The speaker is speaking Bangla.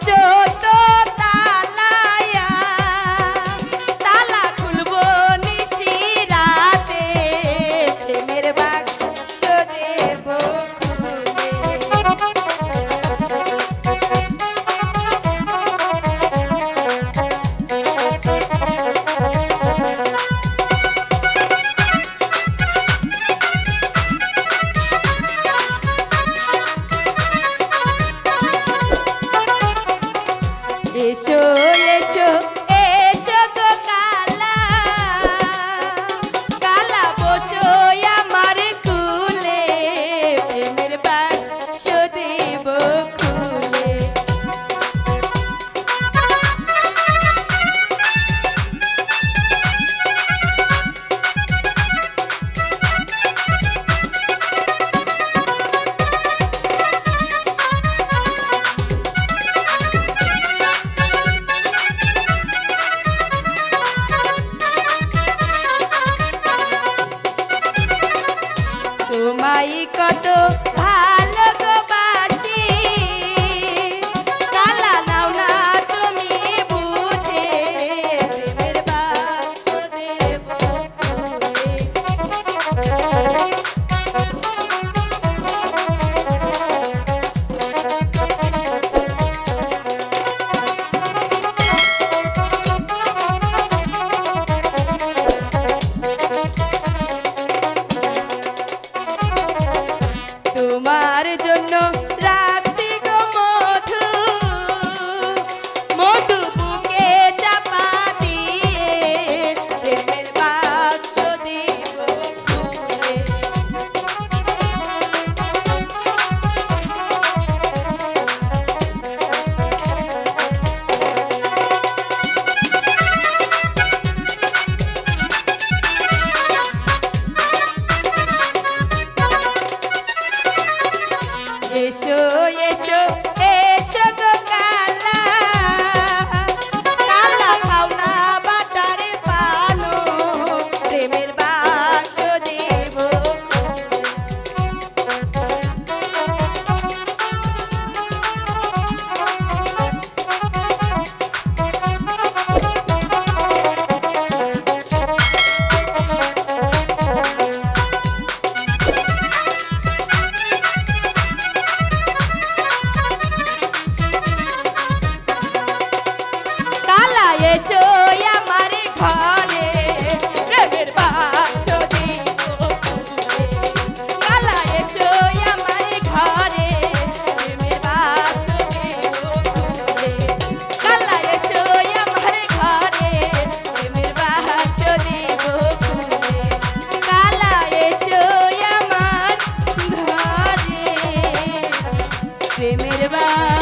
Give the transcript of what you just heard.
chapter. চলেছ ভাই কত ভাই should প্রেমের বা